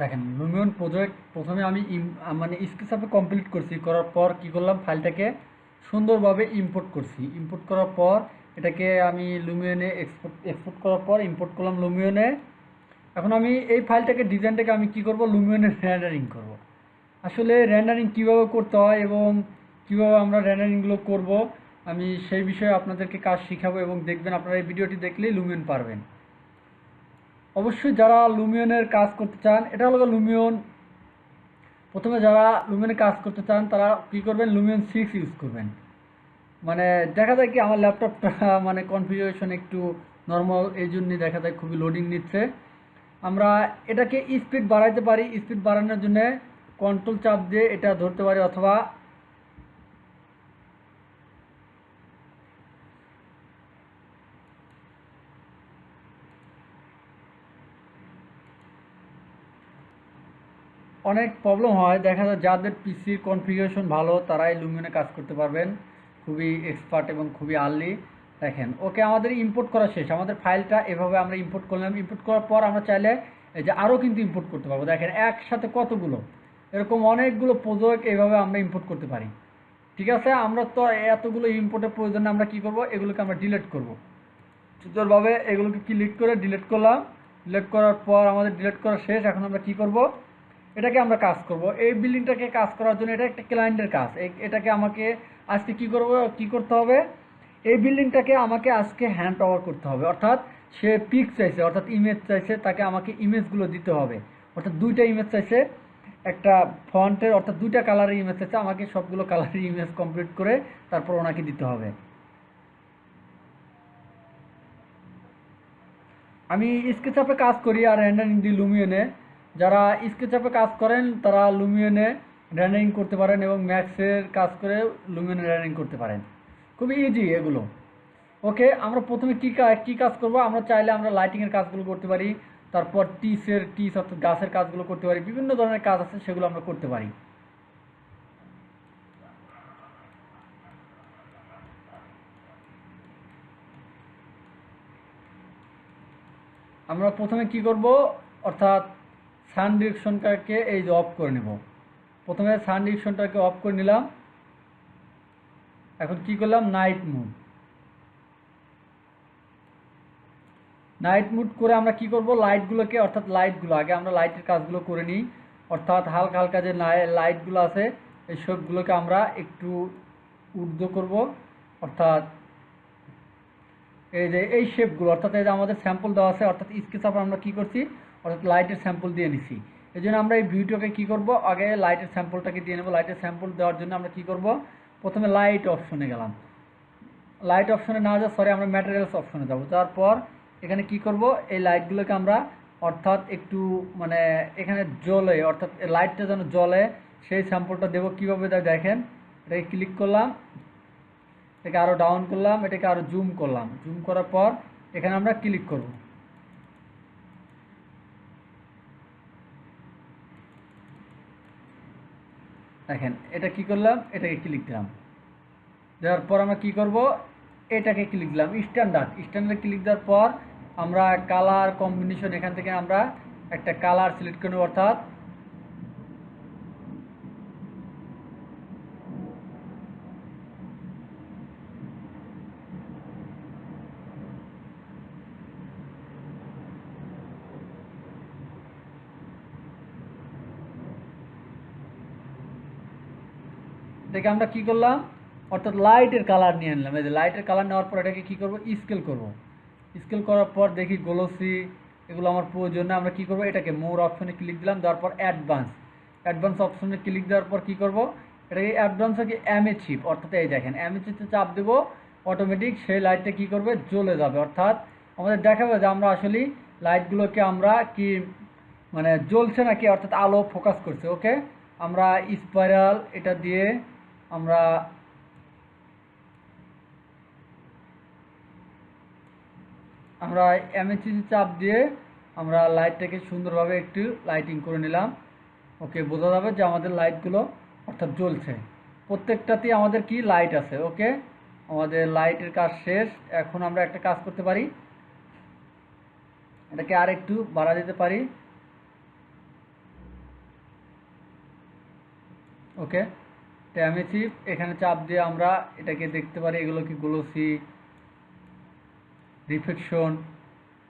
দেখেন Lumion project প্রথমে আমি মানে স্কেচআপে কমপ্লিট করছি, করার পর কি করলাম? ফাইলটাকে সুন্দরভাবে ইম্পোর্ট করছি। ইম্পোর্ট করার পর এটাকে আমি লুমিয়নে এক্সপোর্ট এক্সপোর্ট করার পর ইম্পোর্ট করলাম লুমিয়নে এখন আমি এই ফাইলটাকে ডিজাইনটাকে আমি কি করব? লুমিয়নে র্যান্ডারিং করব। আসলে র্যান্ডারিং কীভাবে করতে হয় এবং কীভাবে আমরা র্যান্ডারিংগুলো করব, আমি সেই বিষয়ে আপনাদেরকে কাজ শিখাবো এবং দেখবেন আপনারা এই ভিডিওটি দেখলেই লুমিয়ন পারবেন। অবশ্যই যারা লুমিয়নের কাজ করতে চান, এটা হলো লুমিয়ন প্রথমে যারা লুমিয়নে কাজ করতে চান, তারা কী করবেন? লুমিয়ন সিক্স ইউজ করবেন। মানে দেখা যায় কি, আমার ল্যাপটপটা মানে কনফিগারেশন একটু নর্মাল এই জন্যই দেখা যায় খুবই লোডিং নিচ্ছে। আমরা এটাকে স্পিড বাড়াইতে পারি। স্পিড বাড়ানোর জন্য কন্ট্রোল চাপ দিয়ে এটা ধরতে পারি, অথবা অনেক প্রবলেম হয়। দেখা যায় যাদের পিসির কনফিগারেশন ভালো, তারাই লুমিনে কাজ করতে পারবেন। খুবই এক্সপার্ট এবং খুবই আর্লি দেখেন, ওকে আমাদের ইম্পোর্ট করা শেষ। আমাদের ফাইলটা এভাবে আমরা ইম্পোর্ট করলাম। ইম্পোর্ট করার পর আমরা চাইলে এই যে আরও কিন্তু ইম্পোর্ট করতে পারব। দেখেন, একসাথে কতগুলো? এরকম অনেকগুলো প্রজেক্ট এভাবে আমরা ইম্পোর্ট করতে পারি। ঠিক আছে? আমরা তো এতগুলো ইম্পোর্টের প্রয়োজনে আমরা কি করব? এগুলোকে আমরা ডিলিট করব। সুন্দরভাবে এগুলোকে ক্লিক করে? ডিলিট করলাম। ডিলিট করার পর আমাদের ডিলিট করা শেষ। এখন আমরা কি করব? এটাকে আমরা কাজ করব। এই বিল্ডিংটাকে কাজ করার জন্য এটা একটা ক্লায়েন্টের কাজ। এটাকে আমাকে আজকে কি করব, কি করতে হবে? এই বিল্ডিংটাকে আমাকে আজকে হ্যান্ড ওভার করতে হবে। অর্থাৎ সে পিক চাইছে, অর্থাৎ ইমেজ চাইছে, তাকে আমাকে ইমেজগুলো দিতে হবে। অর্থাৎ দুইটা ইমেজ চাইছে, একটা ফন্টের অর্থাৎ দুইটা কালারের ইমেজ চাইছে, আমাকে সবগুলো কালারের ইমেজ কমপ্লিট করে তারপর ওনাকে দিতে হবে। আমি স্কেচ আপে কাজ করি আর র্যান্ডারিং দি লুমিয়নে যারা স্কেচআপে কাজ করেন, তারা লুমিয়নে র্যান্ডারিং করতে পারেন এবং ম্যাক্সের কাজ করে লুমিয়নে র্যান্ডারিং করতে পারেন। খুবই ইজি এগুলো। ওকে আমরা প্রথমে কী কাজ কী কাজ করব? আমরা চাইলে আমরা লাইটিংয়ের কাজগুলো করতে পারি, তারপর টিসের টিস অর্থাৎ গাছের কাজগুলো করতে পারি, বিভিন্ন ধরনের কাজ আছে, সেগুলো আমরা করতে পারি। আমরা প্রথমে কি করব? অর্থাৎ সান ডিরেকশনটাকে এই যে অফ করে নেব। প্রথমে সান ডিরেকশনটাকে অফ করে নিলাম। এখন কি করলাম? Night mood. নাইট মুড করে আমরা কি করব? লাইটগুলোকে, অর্থাৎ লাইটগুলো, আগে আমরা লাইটের কাজগুলো করে নিই। অর্থাৎ হালকা হালকা যে লাইটগুলো আছে, এই সবগুলোকে আমরা একটু ঊর্ধ্ব করব। অর্থাৎ এই যে এই শেপগুলো অর্থাৎ এই যে আমাদের স্যাম্পল দেওয়া আছে, অর্থাৎ স্কেচ আপ আমরা কি করছি? অর্থাৎ লাইটের স্যাম্পল দিয়ে নিছি। এই জন্য আমরা এই ভিডিওকে কি করব? আগে লাইটের স্যাম্পলটাকে দিয়ে নেব। লাইটের স্যাম্পল দেওয়ার জন্য আমরা কি করব? প্রথমে লাইট অপশনে গেলাম। লাইট অপশনে না যা সরি আমরা ম্যাটেরিয়ালস অপশনে যাব। তারপর এখানে কি করব? এই লাইটগুলোকে আমরা, অর্থাৎ একটু মানে এখানে জ্বলে অর্থাৎ লাইটটা যেন জ্বলে সেই স্যাম্পলটা দেবো। কীভাবে দেখেন? এটাকে ক্লিক করলাম। এটাকে আরও ডাউন করলাম, এটাকে আরও জুম করলাম। জুম করার পর এখানে আমরা ক্লিক করব। দেখেন, এটা কি করলাম? এটাকে ক্লিক দিলাম। দেওয়ার পর আমরা কি করব? এটাকে ক্লিক দিলাম স্ট্যান্ডার্ড স্ট্যান্ডার্ড ক্লিক দেওয়ার পর আমরা কালার কম্বিনেশন এখান থেকে আমরা একটা কালার সিলেক্ট করে নেব, অর্থাৎ এটাকে আমরা কি করলাম? অর্থাৎ লাইটের কালার নিয়ে আনলাম এই যে লাইটের কালার নেওয়ার পর এটাকে কি করব? স্কেল করব। স্কেল করার পর দেখি গ্লোসি এগুলো আমার প্রয়োজন না। আমরা কি করব? এটাকে মোর অপশনে ক্লিক দিলাম, দেওয়ার পর অ্যাডভান্স অ্যাডভান্স অপশনে ক্লিক দেওয়ার পর কি করব? এটাকে অ্যাডভান্স কি এমএ চিপ অর্থাৎ এই দেখেন চিপে চাপ দেব অটোমেটিক সেই লাইটটা কি করবে? জ্বলে যাবে। অর্থাৎ আমাদের দেখাবে যে আমরা আসলে লাইটগুলোকে আমরা কি মানে জ্বলছে নাকি? অর্থাৎ আলো ফোকাস করছে। ওকে আমরা স্পাইরাল এটা দিয়ে আমরা আমরা এমএসিসি চাপ দিয়ে আমরা লাইটটাকে সুন্দরভাবে একটু লাইটিং করে নিলাম। ওকে, বোঝা যাবে যে আমাদের লাইটগুলো অর্থাৎ জ্বলছে। প্রত্যেকটাতে আমাদের কি লাইট আছে, ওকে? আমাদের লাইটের কাজ শেষ। এখন আমরা একটা কাজ করতে পারি। এটাকে আর একটু বাড়া দিতে পারি। ওকে? ট্যামেসিভ এখানে চাপ দিয়ে আমরা এটাকে দেখতে পারি, এগুলো কি গ্লোসি রিফ্লেকশন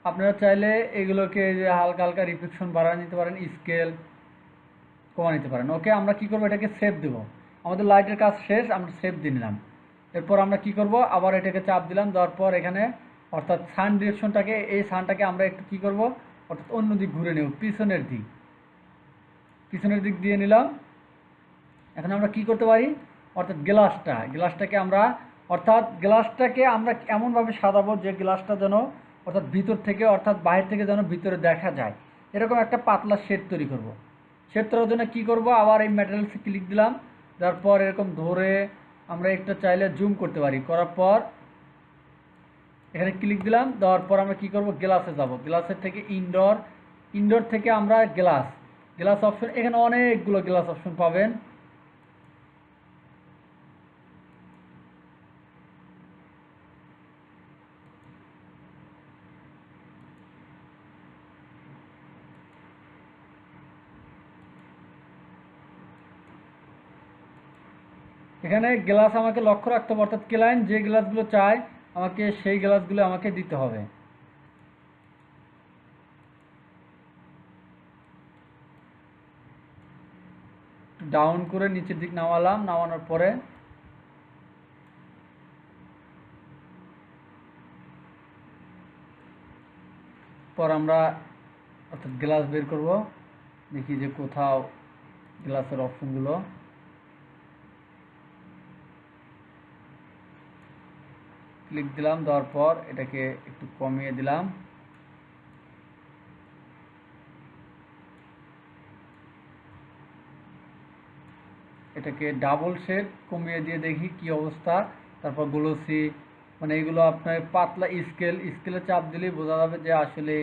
আপনারা চাইলে এগুলোকে যে হালকা হালকা রিফ্লেকশন বাড়ায় নিতে পারেন স্কেল কমা নিতে পারেন। ওকে আমরা কি করব? এটাকে সেভ দেব। আমাদের লাইটের কাজ শেষ, আমরা সেভ দিয়ে নিলাম। এরপর আমরা কি করব? আবার এটাকে চাপ দিলাম, দেওয়ার পর এখানে অর্থাৎ সান ডিরেকশনটাকে এই সানটাকে আমরা একটু কি করব? অর্থাৎ অন্য দিক ঘুরে নেব, পিছনের দিক। পিছনের দিক দিয়ে নিলাম। এখন আমরা কি করতে পারি? অর্থাৎ গ্লাসটা। গ্লাসটাকে আমরা, অর্থাৎ গ্লাসটাকে আমরা এমনভাবে সাজাবো যে গ্লাসটা যেন, অর্থাৎ ভিতর থেকে, অর্থাৎ বাইরে থেকে যেন ভিতরে দেখা যায়। এরকম একটা পাতলা শেড তৈরি করব। শেড তৈরির জন্য কী করব? আবার এই ম্যাটেরিয়ালসে ক্লিক দিলাম। তারপর এরকম ধরে আমরা একটা চাইলে জুম করতে পারি। করার পর এখানে ক্লিক দিলাম। দেওয়ার পর আমরা কি করব? গ্লাসে যাব। গ্লাসের থেকে ইনডোর ইনডোর থেকে আমরা গ্লাস গ্লাস অপশন এখানে অনেকগুলো গ্লাস অপশন পাবেন। এখানে গ্লাস আমাকে লক্ষ্য রাখতে হবে, অর্থাৎ ক্লায়েন্ট যে গ্লাসগুলো চায় আমাকে সেই গ্লাসগুলো আমাকে দিতে হবে। ডাউন করে নিচের দিক নামালাম, নামানোর পরে পর আমরা, অর্থাৎ গ্লাস বের করব। দেখি যে কোথাও গ্লাসের অপশনগুলো ক্লিক দিলাম, দেওয়ার পর এটাকে একটু কমিয়ে দিলাম। এটাকে ডাবল শেড কমিয়ে দিয়ে দেখি কি অবস্থা। তারপর গ্লোসি মানে এগুলো আপনার পাতলা স্কেল স্কেলে চাপ দিলেই বোঝা যাবে যে আসলে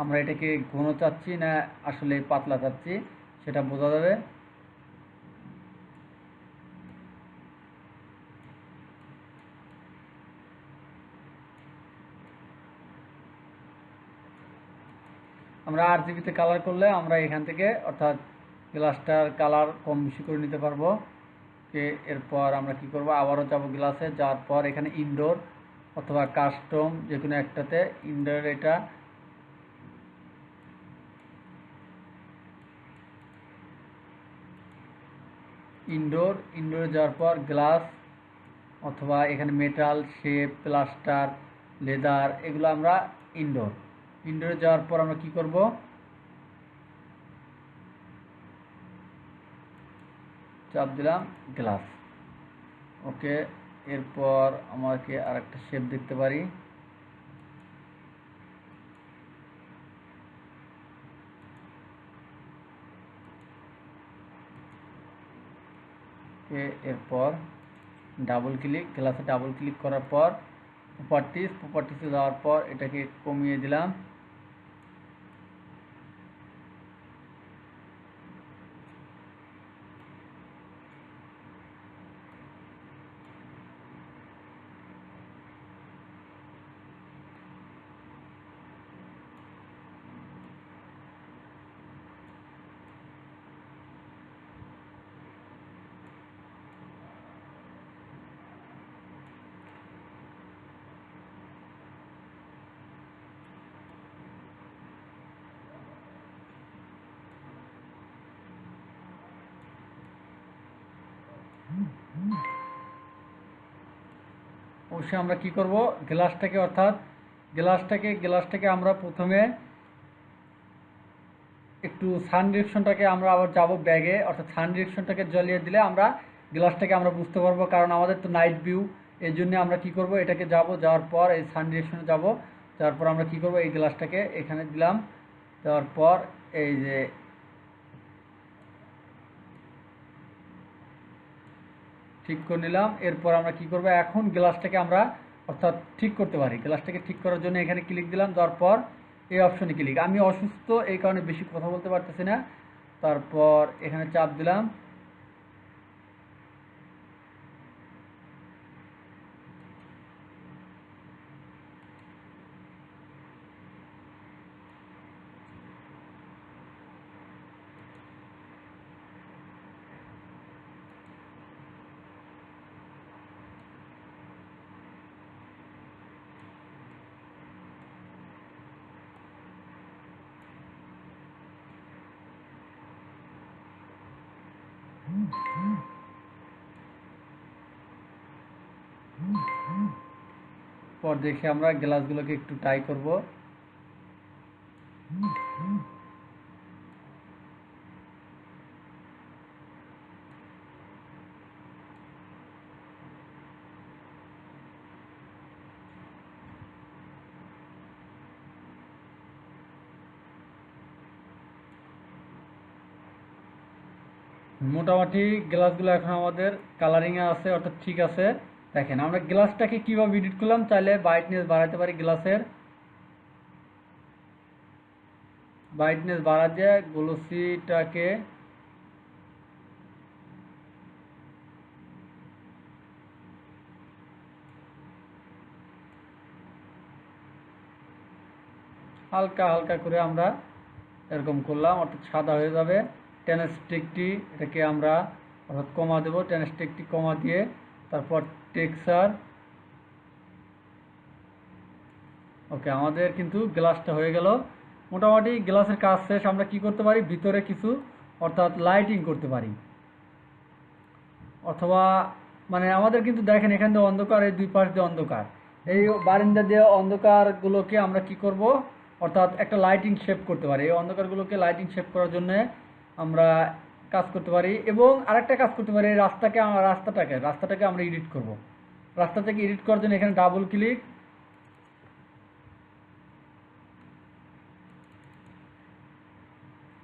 আমরা এটাকে ঘন চাচ্ছি না আসলে পাতলা চাচ্ছি, সেটা বোঝা যাবে। আমরা আর জিবিতে কালার করলে আমরা এখান থেকে, অর্থাৎ গ্লাসটার কালার কম বেশি করে নিতে পারব। কে এরপর আমরা কি করব? আবারও যাব গ্লাসে যাওয়ার পর এখানে ইনডোর অথবা কাস্টম যে কোনো একটাতে ইনডোর এটা ইনডোর ইনডোরে যাওয়ার পর গ্লাস অথবা এখানে মেটাল শেপ প্লাস্টার লেদার এগুলো আমরা ইনডোর ইনডোরে যাওয়ার পর আমরা কি করব? চাপ দিলাম গ্লাস ওকে এরপর আমাকে আর একটা শেপ দেখতে পারি। এরপর ডাবল ক্লিক গ্লাসে ডাবল ক্লিক করার পর প্রপার্টিস প্রপার্টিসে যাওয়ার পর এটাকে কমিয়ে দিলাম। অবশ্যই আমরা কি করব? গ্লাসটাকে অর্থাৎ গ্লাসটাকে গ্লাসটাকে আমরা প্রথমে একটু সান ডিরেকশনটাকে আমরা আবার যাব ব্যাগে। অর্থাৎ সান ডিরেকশনটাকে জ্বলিয়ে দিলে আমরা গ্লাসটাকে আমরা বুঝতে পারব, কারণ আমাদের তো নাইট ভিউ। এই জন্য আমরা কি করব? এটাকে যাব, যাওয়ার পর এই সান ডিরেকশনে যাব। যাওয়ার পর আমরা কি করব? এই গ্লাসটাকে এখানে দিলাম। দেওয়ার পর এই যে ঠিক করে নিলাম। এরপর আমরা কি করব? এখন গ্লাসটাকে আমরা অর্থাৎ ঠিক করতে পারি। গ্লাসটাকে ঠিক করার জন্য এখানে ক্লিক দিলাম তারপর পর এই অপশনে ক্লিক আমি অসুস্থ, এই কারণে বেশি কথা বলতে পারতেছি না। তারপর এখানে চাপ দিলাম। এরপর দেখে আমরা গ্লাসগুলোকে একটু টাই করব। মোটামুটি গ্লাসগুলো এখন আমাদের কালারিংয়ে আছে, অর্থাৎ ঠিক আছে। দেখেন, আমরা গ্লাসটাকে কীভাবে এডিট করলাম? চাইলে ব্রাইটনেস বাড়াতে পারি গ্লাসের ব্রাইটনেস বাড়া দিয়ে গ্লোসিটাকে হালকা হালকা করে আমরা এরকম করলাম, অর্থাৎ সাদা হয়ে যাবে। টেনের স্টিকটি এটাকে আমরা অর্থাৎ কমা দেবো। টেনের স্টিকটি কমা দিয়ে তারপর টেক্সার। ওকে, আমাদের কিন্তু গ্লাসটা হয়ে গেল। মোটামুটি গ্লাসের কাজ শেষ, আমরা কি করতে পারি? ভিতরে কিছু, অর্থাৎ লাইটিং করতে পারি। অথবা মানে আমাদের কিন্তু দেখেন, এখান দিয়ে অন্ধকার, এই দুই পাশ দিয়ে অন্ধকার। এই বারিন্দা দিয়ে অন্ধকারগুলোকে আমরা কি করব? অর্থাৎ একটা লাইটিং শেপ করতে পারি। এই অন্ধকারগুলোকে লাইটিং শেপ করার জন্য আমরা কাজ করতে পারি এবং আরেকটা কাজ করতে পারি রাস্তাকে আমরা রাস্তাটাকে রাস্তাটাকে আমরা এডিট করব। রাস্তাটাকে এডিট করার জন্য এখানে ডাবল ক্লিক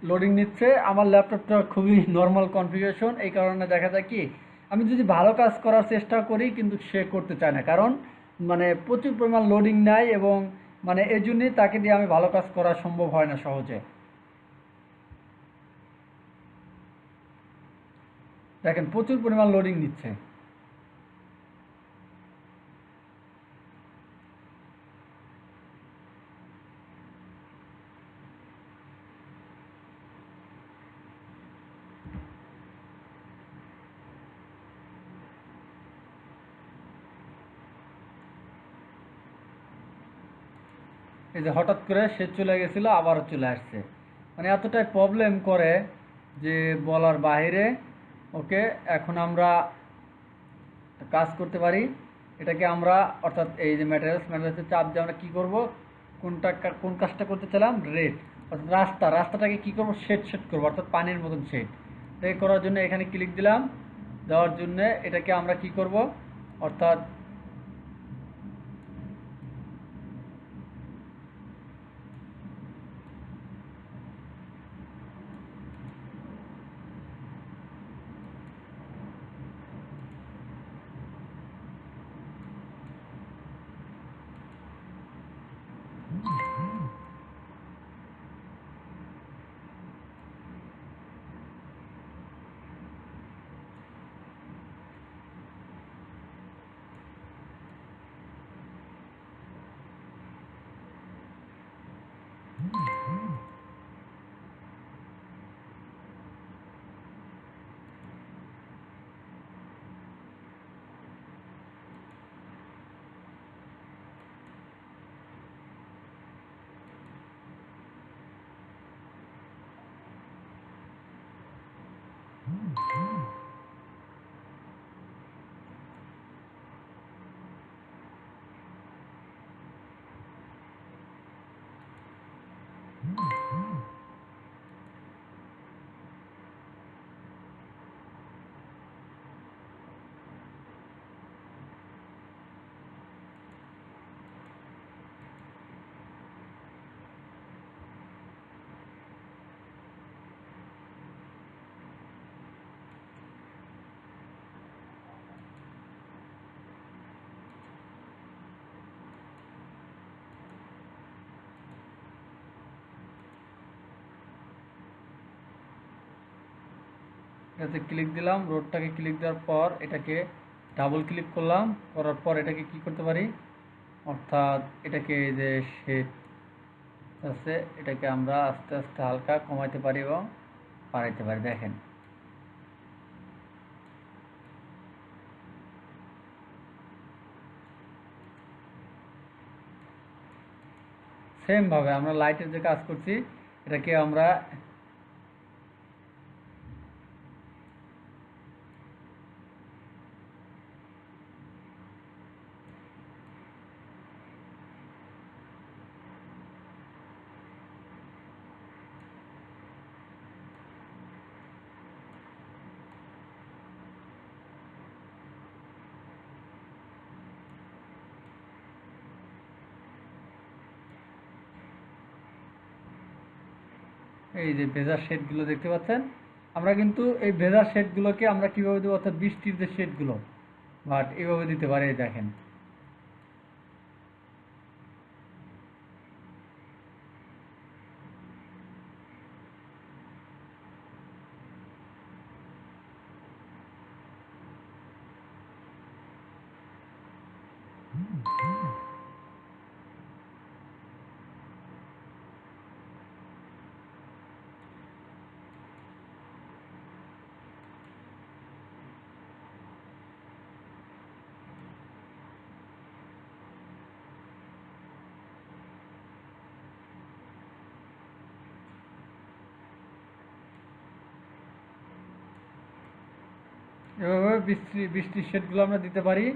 লোডিং নিচ্ছে। আমার ল্যাপটপটা খুবই নর্মাল কনফিগারেশন এই কারণে দেখা যায় কি, আমি যদি ভালো কাজ করার চেষ্টা করি কিন্তু সে করতে চায় না। কারণ মানে প্রচুর পরিমাণ লোডিং নেয় এবং মানে এই জন্যই তাকে দিয়ে আমি ভালো কাজ করা সম্ভব হয় না সহজে। দেখেন, প্রচুর পরিমাণ লোডিং নিচ্ছে। এই যে হঠাৎ করে সে চলে গেছিল, আবারও চলে আসছে। মানে এতটাই প্রবলেম করে যে বলার বাইরে ওকে, এখন আমরা কাজ করতে পারি। এটাকে আমরা, অর্থাৎ এই যে ম্যাটেরিয়ালস ম্যাটেরিয়ালসের চাপ দিয়ে আমরা কী করব? কোনটা কোন কাজটা করতে চাইলাম? রেড অর্থাৎ রাস্তা। রাস্তাটাকে কী করব? শেড শেড করব, অর্থাৎ পানির মতন শেড এটাকে করার জন্য এখানে ক্লিক দিলাম। দেওয়ার জন্য এটাকে আমরা কি করব? অর্থাৎ এটাতে ক্লিক দিলাম, রোডটাকে ক্লিক দেওয়ার পর এটাকে ডাবল ক্লিক করলাম, করার পর এটাকে কি করতে পারি? অর্থাৎ এটাকে এই যে শেড আছে, এটাকে আমরা আস্তে আস্তে হালকা কমাইতে পারি এবং বাড়াইতে পারি, দেখেন। সেম ভাবে আমরা লাইটের যে কাজ করছি, এটাকে আমরা এই যে ভেজার শেডগুলো দেখতে পাচ্ছেন, আমরা কিন্তু এই ভেজার শেডগুলোকে আমরা কীভাবে দেবো? অর্থাৎ বৃষ্টির যে শেডগুলো বাট এভাবে দিতে পারে দেখেন। এভাবে বৃষ্টি বৃষ্টির শেডগুলো আমরা দিতে পারি।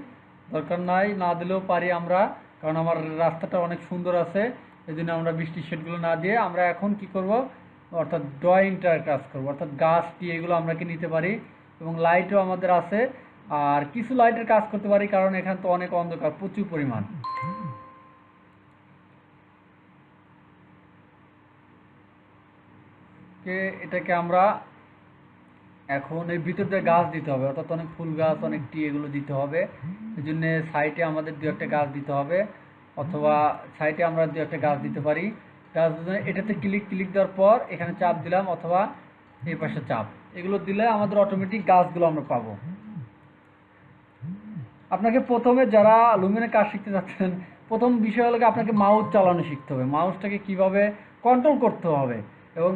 দরকার নাই, না দিলেও পারি আমরা, কারণ আমার রাস্তাটা অনেক সুন্দর আছে। এই জন্য আমরা বৃষ্টির শেডগুলো না দিয়ে আমরা এখন কি করব? অর্থাৎ ড্রয়িংটার কাজ করব। অর্থাৎ গাছটি এগুলো আমরা কি নিতে পারি? এবং লাইটও আমাদের আছে। আর কিছু লাইটের কাজ করতে পারি, কারণ এখানে তো অনেক অন্ধকার, প্রচুর পরিমাণ। এটাকে আমরা এখন এই ভিতর দিয়ে গাছ দিতে হবে, অর্থাৎ অনেক ফুল গাছ, অনেক টি এগুলো দিতে হবে। এই জন্য সাইডে আমাদের দু একটা গাছ দিতে হবে, অথবা সাইডে আমরা দু একটা গাছ দিতে পারি। গাছ এটাতে ক্লিক ক্লিক দেওয়ার পর এখানে চাপ দিলাম অথবা এই পাশে চাপ। এগুলো দিলে আমাদের অটোমেটিক গাছগুলো আমরা পাবো। আপনাকে প্রথমে যারা লুমিনের কাজ শিখতে যাচ্ছেন, প্রথম বিষয় হলো আপনাকে মাউস চালানো শিখতে হবে। মাউসটাকে কীভাবে কন্ট্রোল করতে হবে? এবং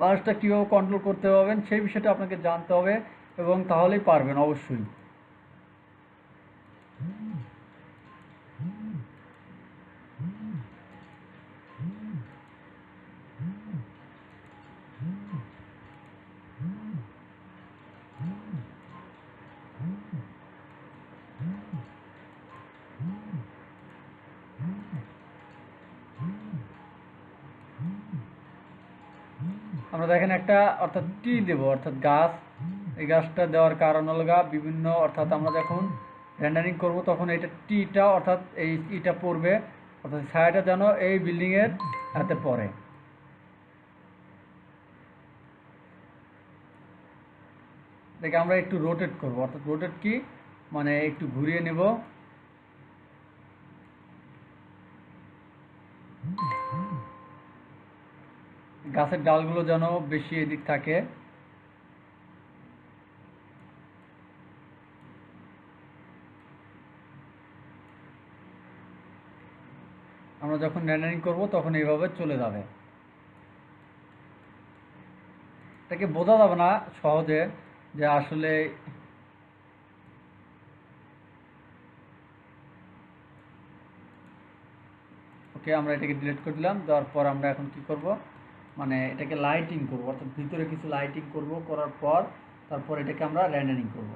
মাউসটা কীভাবে কন্ট্রোল করতে পারবেন সেই বিষয়টা আপনাকে জানতে হবে এবং তাহলেই পারবেন অবশ্যই। আমরা দেখেন একটা, অর্থাৎ টি দেব, অর্থাৎ গাছ। এই গাছটা দেওয়ার কারণ হলো গা, বিভিন্ন, অর্থাৎ আমরা যখন রেন্ডারিং করব, তখন এটা টিটা, অর্থাৎ এই ইটা পড়বে, অর্থাৎ ছায়াটা যেন এই বিল্ডিংয়ের হাতে পড়ে। দেখে আমরা একটু রোটেট করব, অর্থাৎ রোটেট কি? মানে একটু ঘুরিয়ে নেব। গাছের ডালগুলো যেন বেশি এদিক থাকে। আমরা যখন র্যান্ডারিং করব, তখন এইভাবে চলে যাবে। এটাকে বোঝা যাবে না সহজে যে আসলে ওকে আমরা এটাকে ডিলিট করে দিলাম, দেওয়ার পর আমরা এখন কি করব? মানে এটাকে লাইটিং করব, অর্থাৎ ভিতরে কিছু লাইটিং করব, করার পর তারপর এটাকে আমরা র্যান্ডারিং করব।